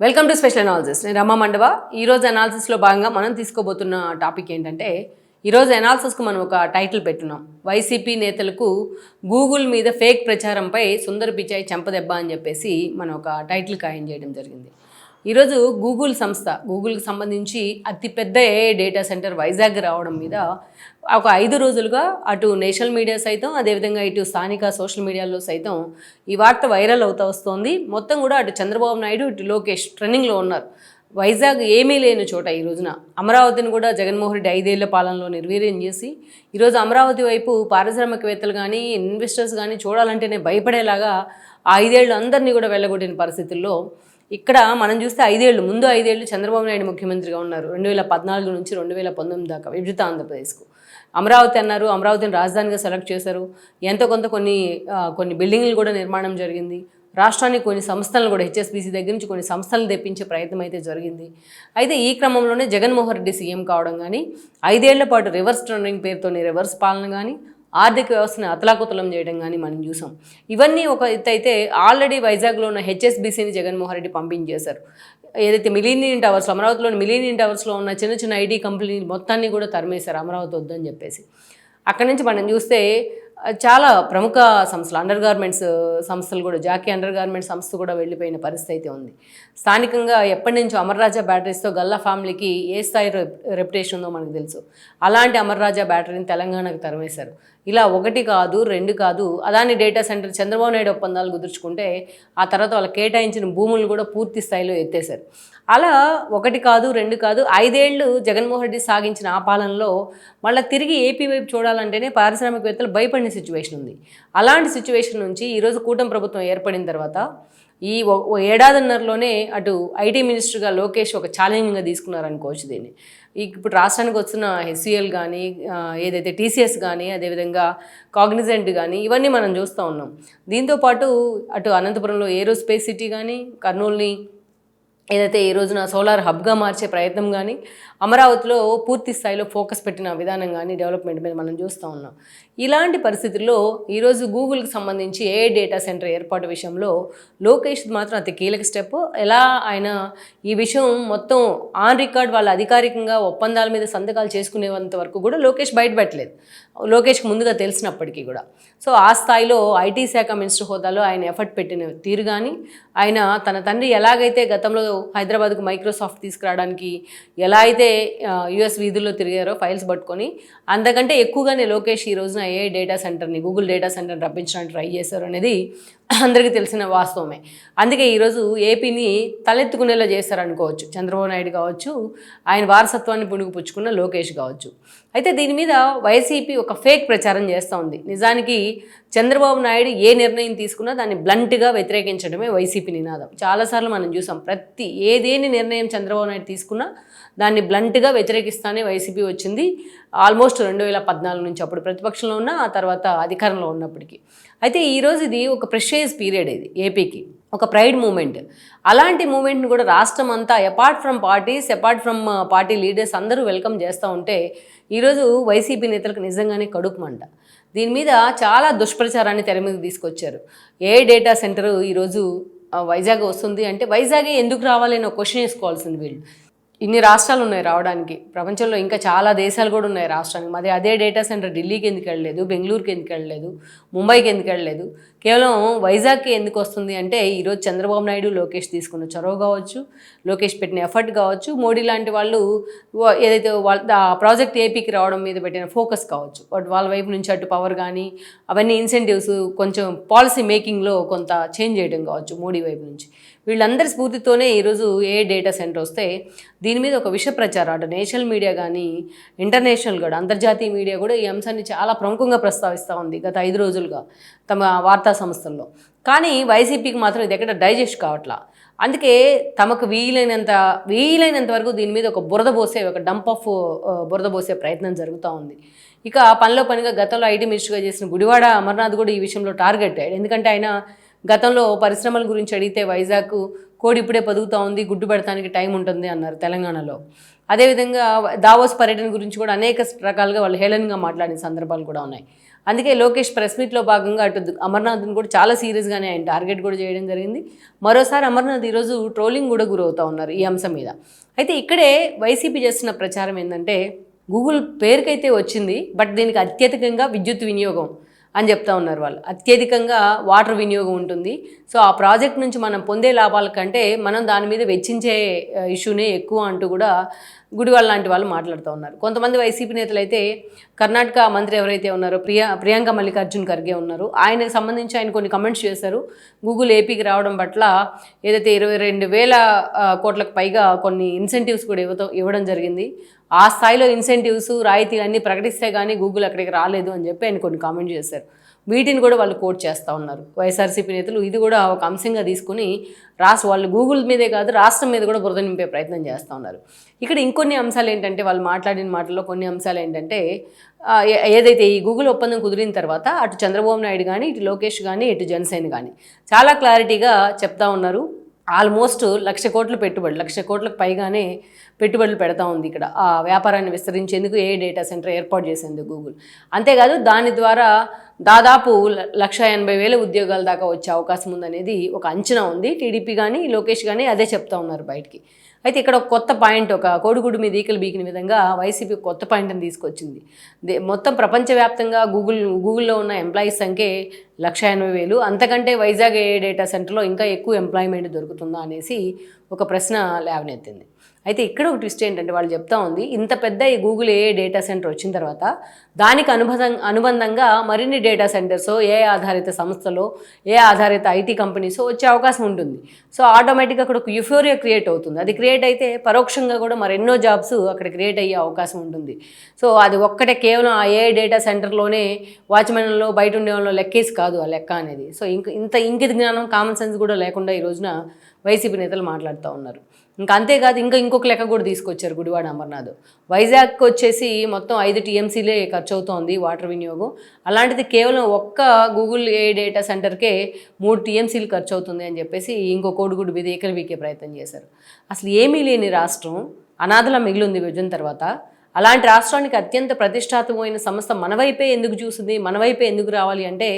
Welcome to special analysis నేను రమ్మ మండవ. ఈరోజు అనాలిసిస్లో భాగంగా మనం తీసుకోబోతున్న టాపిక్ ఏంటంటే ఈరోజు అనాలిసిస్కు మనం ఒక టైటిల్ పెట్టున్నాం. వైసీపీ నేతలకు గూగుల్ మీద ఫేక్ ప్రచారంపై సుందర్ పిచాయ్ చెంపదెబ్బ అని చెప్పేసి మనం ఒక టైటిల్ ఖాయం చేయడం జరిగింది. ఈరోజు గూగుల్ సంస్థ గూగుల్కి సంబంధించి అతిపెద్ద ఏఐ డేటా సెంటర్ వైజాగ్ రావడం మీద ఒక ఐదు రోజులుగా అటు నేషనల్ మీడియా సైతం అదేవిధంగా ఇటు స్థానిక సోషల్ మీడియాలో సైతం ఈ వార్త వైరల్ అవుతూ వస్తోంది. మొత్తం కూడా అటు చంద్రబాబు నాయుడు ఇటు లోకేష్ ట్రెండింగ్లో ఉన్నారు. వైజాగ్ ఏమీ లేని చోట ఈ రోజున అమరావతిని కూడా జగన్మోహన్ రెడ్డి ఐదేళ్ళ పాలనలో నిర్వీర్యం చేసి ఈరోజు అమరావతి వైపు పారిశ్రామికవేత్తలు కానీ ఇన్వెస్టర్స్ కానీ చూడాలంటేనే భయపడేలాగా ఆ ఐదేళ్ళు అందరినీ కూడా వెళ్ళగొట్టిన పరిస్థితుల్లో ఇక్కడ మనం చూస్తే ఐదేళ్ళు ముందు ఐదేళ్ళు చంద్రబాబు నాయుడు ముఖ్యమంత్రిగా ఉన్నారు. రెండు వేల పద్నాలుగు నుంచి రెండు వేల పంతొమ్మిది దాకా విభజిత ఆంధ్రప్రదేశ్కు. అమరావతి అన్నారు అమరావతిని రాజధానిగా సెలెక్ట్ చేశారు. ఎంతో కొంత కొన్ని కొన్ని బిల్డింగ్లు కూడా నిర్మాణం జరిగింది. రాష్ట్రానికి కొన్ని సంస్థలను కూడా హెచ్ఎస్బీసీ దగ్గర నుంచి కొన్ని సంస్థలను తెప్పించే ప్రయత్నం అయితే జరిగింది. అయితే ఈ క్రమంలోనే జగన్మోహన్ రెడ్డి సీఎం కావడం కానీ ఐదేళ్ళ పాటు రివర్స్ టర్నింగ్ పేరుతోని రివర్స్ పాలన కానీ ఆర్థిక వ్యవస్థని అతలాకుతలం చేయడం కానీ మనం చూసాం. ఇవన్నీ ఒక ఎత్తు అయితే ఆల్రెడీ వైజాగ్లో ఉన్న హెచ్ఎస్బీసీని జగన్మోహన్ రెడ్డి పంపించేశారు. ఏదైతే మిలీనియన్ టవర్స్ అమరావతిలోని మిలీనియన్ టవర్స్లో ఉన్న చిన్న చిన్న ఐటీ కంపెనీలు మొత్తాన్ని కూడా తరిమేశారు అమరావతి వద్దని చెప్పేసి. అక్కడి నుంచి మనం చూస్తే చాలా ప్రముఖ సంస్థలు అండర్ గార్మెంట్స్ సంస్థలు కూడా జాకీ అండర్ గార్మెంట్స్ సంస్థ కూడా వెళ్ళిపోయిన పరిస్థితి అయితే ఉంది. స్థానికంగా ఎప్పటి నుంచో అమర్రాజా బ్యాటరీస్తో గల్లా ఫ్యామిలీకి ఏ స్థాయి రెప్యుటేషన్ ఉందో మనకు తెలుసు. అలాంటి అమర్రాజా బ్యాటరీని తెలంగాణకు తరమేశారు. ఇలా ఒకటి కాదు రెండు కాదు అదాని డేటా సెంటర్ చంద్రబాబు నాయుడు ఒప్పందాలు కుదుర్చుకుంటే ఆ తర్వాత వాళ్ళు కేటాయించిన భూములు కూడా పూర్తి స్థాయిలో ఎత్తేశారు. అలా ఒకటి కాదు రెండు కాదు ఐదేళ్ళు జగన్మోహన్ రెడ్డి సాగించిన ఆ పాలనలో మళ్ళీ తిరిగి ఏపీ వైపు చూడాలంటేనే పారిశ్రామికవేత్తలు భయపడిన సిచ్యువేషన్ ఉంది. అలాంటి సిచ్యువేషన్ నుంచి ఈరోజు కూటమి ప్రభుత్వం ఏర్పడిన తర్వాత ఈ ఓ- ఏడాదిన్నరలోనే అటు ఐటీ మినిస్టర్గా లోకేష్ ఒక ఛాలెంజింగ్గా తీసుకున్నారనుకోవచ్చు దీన్ని. ఇప్పుడు రాష్ట్రానికి వచ్చిన హెచ్సిఎల్ కానీ ఏదైతే టీసీఎస్ కానీ అదేవిధంగా కాగ్నిజెంట్ కానీ ఇవన్నీ మనం చూస్తూ ఉన్నాం. దీంతోపాటు అటు అనంతపురంలో ఏరోస్పేస్ సిటీ కానీ కర్నూలుని ఏదైతే ఈ రోజున సోలార్ హబ్గా మార్చే ప్రయత్నం కానీ అమరావతిలో పూర్తి స్థాయిలో ఫోకస్ పెట్టిన విధానం కానీ డెవలప్మెంట్ మీద మనం చూస్తూ ఉన్నాం. ఇలాంటి పరిస్థితుల్లో ఈరోజు గూగుల్కి సంబంధించి ఏ డేటా సెంటర్ ఏర్పాటు విషయంలో లోకేష్ మాత్రం అతి కీలక స్టెప్. ఎలా ఆయన ఈ విషయం మొత్తం ఆన్ రికార్డ్ వాళ్ళ అధికారికంగా ఒప్పందాల మీద సంతకాలు చేసుకునేంత వరకు కూడా లోకేష్ బయటపెట్టలేదు. లోకేష్కి ముందుగా తెలిసినప్పటికీ కూడా. సో ఆ స్థాయిలో ఐటీ శాఖ మినిస్టర్ హోదాలో ఆయన ఎఫర్ట్ పెట్టిన తీరు కానీ ఆయన తన తండ్రి ఎలాగైతే గతంలో హైదరాబాద్కు మైక్రోసాఫ్ట్ తీసుకురావడానికి ఎలా అయితే యుఎస్ వీధుల్లో తిరిగారో ఫైల్స్ పట్టుకొని అంతకంటే ఎక్కువగానే లోకేష్ ఈ రోజున ఏ డేటా సెంటర్ని గూగుల్ డేటా సెంటర్ని రప్పించడానికి ట్రై చేశారు అనేది అందరికీ తెలిసిన వాస్తవమే. అందుకే ఈరోజు ఏపీని తలెత్తుకునేలా చేస్తారనుకోవచ్చు. చంద్రబాబు నాయుడు కావచ్చు ఆయన వారసత్వాన్ని పుణుకుపుచ్చుకున్న లోకేష్ కావచ్చు. అయితే దీని మీద వైసీపీ ఒక ఫేక్ ప్రచారం చేస్తూ ఉంది. నిజానికి చంద్రబాబు నాయుడు ఏ నిర్ణయం తీసుకున్నా దాన్ని బ్లంట్గా వ్యతిరేకించడమే వైసీపీ నినాదం. చాలాసార్లు మనం చూసాం ప్రతి ఏదేని నిర్ణయం చంద్రబాబు నాయుడు తీసుకున్నా దాన్ని బ్లంట్గా వ్యతిరేకిస్తానే వైసీపీ వచ్చింది. ఆల్మోస్ట్ రెండు వేల పద్నాలుగు నుంచి అప్పుడు ప్రతిపక్షంలో ఉన్న ఆ తర్వాత అధికారంలో ఉన్నప్పటికీ. అయితే ఈరోజు ఇది ఒక ప్రెషియస్ పీరియడ్ ఇది ఏపీకి ఒక ప్రైడ్ మూమెంట్ అలాంటి మూమెంట్ని కూడా రాష్ట్రం అంతా apart from parties apart from party leaders అందరూ వెల్కమ్ చేస్తూ ఉంటే ఈరోజు వైసీపీ నేతలకు నిజంగానే కడుపుమంట దీని మీద చాలా దుష్ప్రచారాన్ని తెర మీద తీసుకొచ్చారు. ఏ డేటా సెంటర్ ఈరోజు వైజాగ్ వస్తుంది? అంటే వైజాగే ఎందుకు రావాలి క్వశ్చన్ వేసుకోవాల్సింది వీళ్ళు. ఇన్ని రాష్ట్రాలు ఉన్నాయి రావడానికి. ప్రపంచంలో ఇంకా చాలా దేశాలు కూడా ఉన్నాయి రాష్ట్రానికి. మరి అదే డేటా సెంటర్ ఢిల్లీకి ఎందుకు వెళ్ళలేదు? బెంగళూరుకి ఎందుకు వెళ్ళలేదు? ముంబైకి ఎందుకు వెళ్ళలేదు? కేవలం వైజాగ్కి ఎందుకు వస్తుంది అంటే ఈరోజు చంద్రబాబు నాయుడు లోకేష్ తీసుకున్న చొరవ కావచ్చు లోకేష్ పెట్టిన ఎఫర్ట్ కావచ్చు మోడీ లాంటి వాళ్ళు ఏదైతే వాళ్ళ ఆ ప్రాజెక్ట్ ఏపీకి రావడం మీద పెట్టిన ఫోకస్ కావచ్చు. బట్ వాళ్ళ వైపు నుంచి అటు పవర్ కానీ అవన్నీ ఇన్సెంటివ్స్ కొంచెం పాలసీ మేకింగ్లో కొంత చేంజ్ చేయడం కావచ్చు మోడీ వైపు నుంచి. వీళ్ళందరి స్ఫూర్తితోనే ఈరోజు ఏ డేటా సెంటర్ వస్తే దీని మీద ఒక విష ప్రచారం అటు నేషనల్ మీడియా కానీ ఇంటర్నేషనల్ కూడా అంతర్జాతీయ మీడియా కూడా ఈ అంశాన్ని చాలా ప్రముఖంగా ప్రస్తావిస్తూ ఉంది గత ఐదు రోజులుగా. తమ వార్తా సంస్థల్లో. కానీ వైసీపీకి మాత్రం ఇది ఎక్కడ డైజెస్ట్ కావట్లా. అందుకే తమకు వీలైనంత వీలైనంత వరకు దీని మీద ఒక బురద పోసే ఒక డంప్ ఆఫ్ బురద పోసే ప్రయత్నం జరుగుతూ ఉంది. ఇక పనిలో పనిగా గతంలో ఐటీ మినిస్టర్గా చేసిన గుడివాడ అమర్నాథ్ కూడా ఈ విషయంలో టార్గెట్ అయ్యాడు. ఎందుకంటే ఆయన గతంలో పరిశ్రమల గురించి అడిగితే వైజాగ్ కోడి ఇప్పుడే పదుగుతూ ఉంది గుడ్డు పెడతానికి టైం ఉంటుంది అన్నారు తెలంగాణలో. అదేవిధంగా దావోస్ పర్యటన గురించి కూడా అనేక రకాలుగా వాళ్ళు హేళనగా మాట్లాడిన సందర్భాలు కూడా ఉన్నాయి. అందుకే లోకేష్ ప్రెస్ మీట్లో భాగంగా అటు అమర్నాథ్ని కూడా చాలా సీరియస్గానే ఆయన టార్గెట్ కూడా చేయడం జరిగింది. మరోసారి అమర్నాథ్ ఈరోజు ట్రోలింగ్ కూడా గురవుతూ ఉన్నారు ఈ అంశం మీద. అయితే ఇక్కడే వైసీపీ చేస్తున్న ప్రచారం ఏంటంటే గూగుల్ పేరుకైతే వచ్చింది బట్ దీనికి అత్యధికంగా విద్యుత్ వినియోగం అని చెప్తా ఉన్నారు వాళ్ళు. అత్యధికంగా వాటర్ వినియోగం ఉంటుంది. సో ఆ ప్రాజెక్ట్ నుంచి మనం పొందే లాభాల కంటే మనం దాని మీద వెచ్చించే ఇష్యూనే ఎక్కువ అంటూ కూడా గుడివాళ్ళ లాంటి వాళ్ళు మాట్లాడుతూ ఉన్నారు. కొంతమంది వైసీపీ నేతలు అయితే కర్ణాటక మంత్రి ఎవరైతే ఉన్నారో ప్రియా ప్రియాంక మల్లికార్జున్ ఖర్గే ఉన్నారు. ఆయనకు సంబంధించి ఆయన కొన్ని కమెంట్స్ చేశారు. గూగుల్ ఏపీకి రావడం పట్ల ఏదైతే ఇరవై రెండు వేల కోట్లకు పైగా కొన్ని ఇన్సెంటివ్స్ కూడా ఇవ్వతో ఇవ్వడం జరిగింది. ఆ స్థాయిలో ఇన్సెంటివ్స్ రాయితీలు అన్నీ ప్రకటిస్తే కానీ గూగుల్ అక్కడికి రాలేదు అని చెప్పి ఆయన కొన్ని కామెంట్ చేశారు. వీటిని కూడా వాళ్ళు కోట్ చేస్తూ ఉన్నారు. వైఎస్ఆర్సీపీ నేతలు ఇది కూడా ఒక అంశంగా తీసుకుని రాష్ట్ర వాళ్ళు గూగుల్ మీదే కాదు రాష్ట్రం మీద కూడా బురద నింపే ప్రయత్నం చేస్తూ ఉన్నారు. ఇక్కడ ఇంకొన్ని అంశాలు ఏంటంటే వాళ్ళు మాట్లాడిన మాటల్లో కొన్ని అంశాలు ఏంటంటే ఏ- ఏదైతే ఈ గూగుల్ ఒప్పందం కుదిరిన తర్వాత అటు చంద్రబాబు నాయుడు కానీ ఇటు లోకేష్ కానీ ఇటు జనసేన కానీ చాలా క్లారిటీగా చెప్తా ఉన్నారు. ఆల్మోస్ట్ లక్ష కోట్ల పెట్టుబడి లక్ష కోట్లకు పైగానే పెట్టుబడులు పెడతా ఉంది ఇక్కడ. ఆ వ్యాపారాన్ని విస్తరించేందుకు ఏ డేటా సెంటర్ ఏర్పాటు చేసేందుకు గూగుల్. అంతేకాదు దాని ద్వారా దాదాపు లక్ష ఎనభై వేల ఉద్యోగాల దాకా వచ్చే అవకాశం ఉందనేది ఒక అంచనా ఉంది. టీడీపీ కానీ లోకేష్ కానీ అదే చెప్తా ఉన్నారు బయటికి. అయితే ఇక్కడ ఒక కొత్త పాయింట్ ఒక కోడిగుడు మీద ఈకలు బీకిన విధంగా వైసీపీ కొత్త పాయింట్ని తీసుకొచ్చింది. దే- మొత్తం ప్రపంచవ్యాప్తంగా గూగుల్ గూగుల్లో ఉన్న ఎంప్లాయీస్ సంఖ్య లక్ష ఎనభై వేలు. అంతకంటే వైజాగ్ ఏ డేటా సెంటర్లో ఇంకా ఎక్కువ ఎంప్లాయ్మెంట్ దొరుకుతుందా అనేసి ఒక ప్రశ్న లేవనెత్తింది అయితే ఇక్కడ ఒక ట్విస్ట్ ఏంటంటే వాళ్ళు చెప్తా ఉంది ఇంత పెద్ద ఈ గూగుల్ ఏ డేటా సెంటర్ వచ్చిన తర్వాత దానికి అనుబంధం అనుబంధంగా మరిన్ని డేటా సెంటర్స్ ఏ ఆధారిత సంస్థలో ఏ ఆధారిత ఐటీ కంపెనీస్ వచ్చే అవకాశం ఉంటుంది. సో ఆటోమేటిక్గా అక్కడ ఒక యుఫోరియా క్రియేట్ అవుతుంది. అది క్రియేట్ అయితే పరోక్షంగా కూడా మరెన్నో జాబ్స్ అక్కడ క్రియేట్ అయ్యే అవకాశం ఉంటుంది. సో అది ఒక్కటే కేవలం ఆ ఏ డేటా సెంటర్లోనే వాచ్మెన్లో బయట ఉండే వాళ్ళు లెక్కేసి కాదు ఆ లెక్క అనేది. సో ఇంక ఇంత ఇంకిత జ్ఞానం కామన్ సెన్స్ కూడా లేకుండా ఈ రోజున వైసీపీ నేతలు మాట్లాడుతూ ఉన్నారు. ఇంకా అంతేకాదు ఇంకా ఇంకొక లెక్క కూడా తీసుకొచ్చారు గుడివాడ అమర్నాథ్. వైజాగ్కి వచ్చేసి మొత్తం ఐదు టీఎంసీలే ఖర్చు అవుతోంది వాటర్ వినియోగం. అలాంటిది కేవలం ఒక్క గూగుల్ ఏ డేటా సెంటర్కే మూడు టీఎంసీలు ఖర్చు అవుతుంది అని చెప్పేసి ఇంకో కోడిగుడు మీద ఏకలు వీకే ప్రయత్నం చేశారు. అసలు ఏమీ లేని రాష్ట్రం అనాథలా మిగిలింది విభజన తర్వాత. అలాంటి రాష్ట్రానికి అత్యంత ప్రతిష్టాత్మకమైన సంస్థ మన వైపే ఎందుకు చూసింది మన వైపే ఎందుకు రావాలి అంటే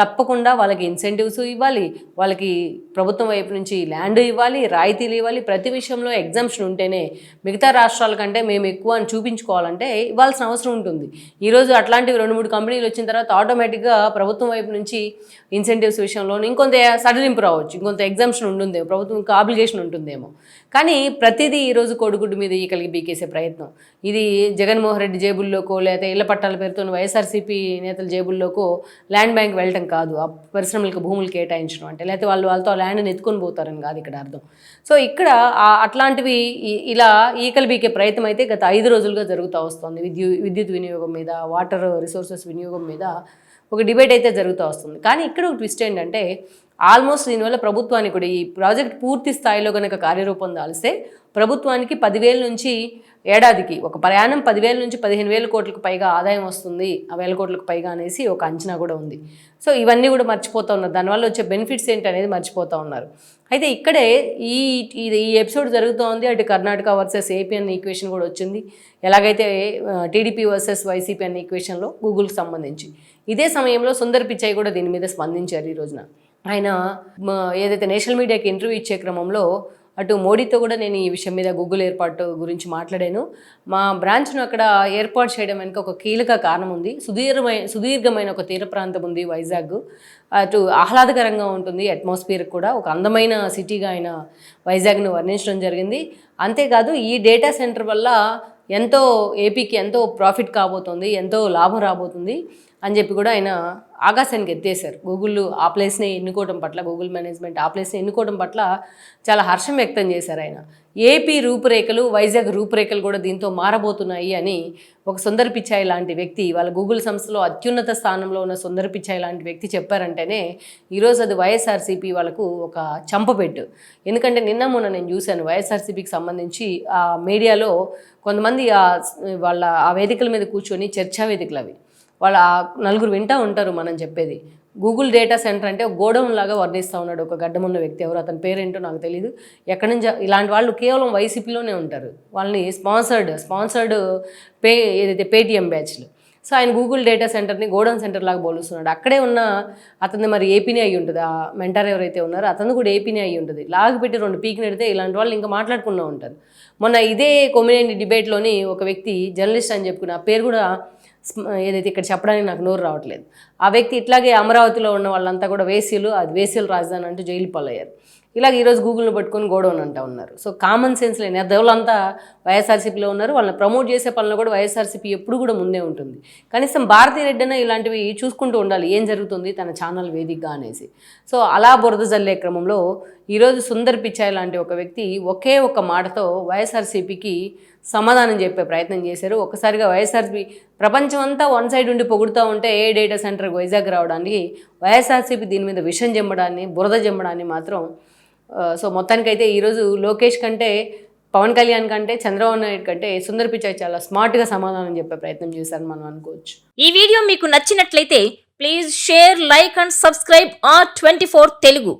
తప్పకుండా వాళ్ళకి ఇన్సెంటివ్స్ ఇవ్వాలి వాళ్ళకి ప్రభుత్వం వైపు నుంచి ల్యాండ్ ఇవ్వాలి రాయితీలు ఇవ్వాలి. ప్రతి విషయంలో ఎగ్జామ్షన్ ఉంటేనే మిగతా రాష్ట్రాల కంటే మేము ఎక్కువ అని చూపించుకోవాలంటే ఇవ్వాల్సిన అవసరం ఉంటుంది. ఈరోజు అట్లాంటివి రెండు మూడు కంపెనీలు వచ్చిన తర్వాత ఆటోమేటిక్గా ప్రభుత్వం వైపు నుంచి ఇన్సెంటివ్స్ విషయంలో ఇంకొంత సడలింపు రావచ్చు. ఇంకొంత ఎగ్జామ్షన్ ఉంటుందేమో ప్రభుత్వం ఆబ్లిగేషన్ ఉంటుందేమో. కానీ ప్రతిదీ ఈరోజు కోడిగుడ్డు మీద ఈకలికి బీకేసే ప్రయత్నం. ఇది జగన్మోహన్ రెడ్డి జేబుల్లోకో లేదా ఇళ్ళ పట్టాల పేరుతో వైఎస్ఆర్సీపీ నేతల జేబుల్లోకో ల్యాండ్ బ్యాంక్ వెళ్ళటం కాదు ఆ పరిశ్రమలకు భూములు కేటాయించడం అంటే లేకపోతే వాళ్ళు వాళ్ళతో ల్యాండ్ని ఎత్తుకొని పోతారని కాదు ఇక్కడ అర్థం. సో ఇక్కడ అట్లాంటివి ఇలా ఈకలు బీకే ప్రయత్నం అయితే గత ఐదు రోజులుగా జరుగుతూ వస్తుంది. విద్యు విద్యుత్ వినియోగం మీద వాటర్ రిసోర్సెస్ వినియోగం మీద ఒక డిబేట్ అయితే జరుగుతూ వస్తుంది. కానీ ఇక్కడ ఒక ట్విస్ట్ ఏంటంటే ఆల్మోస్ట్ దీనివల్ల ప్రభుత్వానికి కూడా ఈ ప్రాజెక్ట్ పూర్తి స్థాయిలో కనుక కార్యరూపం దాల్స్తే ప్రభుత్వానికి పదివేల నుంచి ఏడాదికి ఒక ప్రయాణం పదివేల నుంచి పదిహేను వేల కోట్లకు పైగా ఆదాయం వస్తుంది. ఆ వేల కోట్లకు పైగా అనేసి ఒక అంచనా కూడా ఉంది. సో ఇవన్నీ కూడా మర్చిపోతూ ఉన్నారు. దానివల్ల వచ్చే బెనిఫిట్స్ ఏంటి అనేది మర్చిపోతూ ఉన్నారు. అయితే ఇక్కడే ఈ ఇది ఈ ఎపిసోడ్ జరుగుతోంది అటు కర్ణాటక వర్సెస్ ఏపీ అన్న ఈక్వేషన్ కూడా వచ్చింది. ఎలాగైతే టీడీపీ వర్సెస్ వైసీపీ అన్న ఈక్వేషన్లో గూగుల్కి సంబంధించి. ఇదే సమయంలో సుందర్ పిచ్చాయి కూడా దీని మీద స్పందించారు ఈ రోజున. ఆయన ఏదైతే నేషనల్ మీడియాకి ఇంటర్వ్యూ ఇచ్చే క్రమంలో అటు మోడీతో కూడా నేను ఈ విషయం మీద గూగుల్ ఏర్పాటు గురించి మాట్లాడాను. మా బ్రాంచ్ను అక్కడ ఏర్పాటు చేయడం వెనుక ఒక కీలక కారణం ఉంది. సుదీర్ఘమైన సుదీర్ఘమైన ఒక తీర ప్రాంతం ఉంది వైజాగ్. అటు ఆహ్లాదకరంగా ఉంటుంది అట్మాస్ఫియర్ కూడా. ఒక అందమైన సిటీగా ఆయన వైజాగ్ను వర్ణించడం జరిగింది. అంతేకాదు ఈ డేటా సెంటర్ వల్ల ఎంతో ఏపీకి ఎంతో ప్రాఫిట్ కాబోతుంది ఎంతో లాభం రాబోతుంది. అని చెప్పి కూడా ఆయన ఆకాశానికి ఎత్తేసారు గూగుల్ ఆ ప్లేస్ని ఎన్నుకోవడం పట్ల గూగుల్ మేనేజ్మెంట్ ఆ ప్లేస్ని ఎన్నుకోవడం పట్ల చాలా హర్షం వ్యక్తం చేశారు ఆయన. ఏపీ రూపురేఖలు వైజాగ్ రూపురేఖలు కూడా దీంతో మారబోతున్నాయి అని ఒక సుందర్ పిచ్చాయి లాంటి వ్యక్తి వాళ్ళ గూగుల్ సంస్థలో అత్యున్నత స్థానంలో ఉన్న సుందర్ పిచ్చాయి లాంటి వ్యక్తి చెప్పారంటేనే ఈరోజు అది వైఎస్ఆర్సీపీ వాళ్ళకు ఒక చంపపెట్టు ఎందుకంటే నిన్న మొన్న నేను చూశాను వైఎస్ఆర్సీపీకి సంబంధించి ఆ మీడియాలో కొంతమంది ఆ వాళ్ళ ఆ వేదికల మీద కూర్చొని చర్చా వేదికలు అవి. వాళ్ళ నలుగురు వింటా ఉంటారు మనం చెప్పేది. గూగుల్ డేటా సెంటర్ అంటే గోడౌన్ లాగా వర్ణిస్తూ ఉన్నాడు ఒక గడ్డమున్న వ్యక్తి ఎవరు అతని పేరేంటో నాకు తెలియదు ఎక్కడి నుంచి ఇలాంటి వాళ్ళు కేవలం వైసీపీలోనే ఉంటారు. వాళ్ళని స్పాన్సర్డ్ స్పాన్సర్డ్ పే ఏదైతే పేటిఎం బ్యాచ్లు. సో ఆయన గూగుల్ డేటా సెంటర్ని గోడౌన్ సెంటర్ లాగా పోలుస్తున్నాడు అక్కడే ఉన్న అతన్ని మరి ఏపీనే అయ్యి ఉంటుంది. ఆ మెంటర్ ఎవరైతే ఉన్నారో అతను కూడా ఏపీనే అయ్యి ఉంటుంది. లాగి పెట్టి రెండు పీకి నెడితే ఇలాంటి వాళ్ళు ఇంకా మాట్లాడుకున్నా ఉంటారు. మొన్న ఇదే కొమ్మినేని డిబేట్లోని ఒక వ్యక్తి జర్నలిస్ట్ అని చెప్పుకున్న ఆ పేరు కూడా ఏదైతే ఇక్కడ చెప్పడానికి నాకు నోరు రావట్లేదు. ఆ వ్యక్తి ఇట్లాగే అమరావతిలో ఉన్న వాళ్ళంతా కూడా వేసీలు అది వేసీలు రాజధాని అంటూ జైలు పాలయ్యారు. ఇలాగ ఈరోజు గూగుల్ని పట్టుకొని గోడౌన్ అంటూ ఉన్నారు. సో కామన్ సెన్స్ లేని దేవులంతా వైఎస్ఆర్సీపీలో ఉన్నారు. వాళ్ళని ప్రమోట్ చేసే పనులు కూడా వైఎస్ఆర్సీపీ ఎప్పుడు కూడా ముందే ఉంటుంది. కనీసం భారతీ రెడ్డి ఇలాంటివి చూసుకుంటూ ఉండాలి. ఏం జరుగుతుంది? తన ఛానల్ వేదికగా అనేసి. సో అలా బురద జల్లే క్రమంలో ఈరోజు సుందర్ పిచాయ్ లాంటి ఒక వ్యక్తి ఒకే ఒక మాటతో వైఎస్ఆర్సీపీకి సమాధానం చెప్పే ప్రయత్నం చేశారు. ఒక్కసారిగా వైఎస్ఆర్సీపీ ప్రపంచం అంతా వన్ సైడ్ ఉండి పొగుడుతూ ఉంటే ఏ డేటా సెంటర్ వైజాగ్ రావడానికి వైఎస్ఆర్సీపీ దీని మీద విషం జమ్మడాన్ని బురద జమ్మడాన్ని మాత్రం సో మొత్తానికైతే ఈరోజు లోకేష్ కంటే పవన్ కళ్యాణ్ కంటే చంద్రబాబు నాయుడు కంటే సుందర్ పిచాయ్ చాలా స్మార్ట్గా సమాధానం చెప్పే ప్రయత్నం చేశారని మనం అనుకోవచ్చు. ఈ వీడియో మీకు నచ్చినట్లయితే please share like and subscribe R twenty Telugu.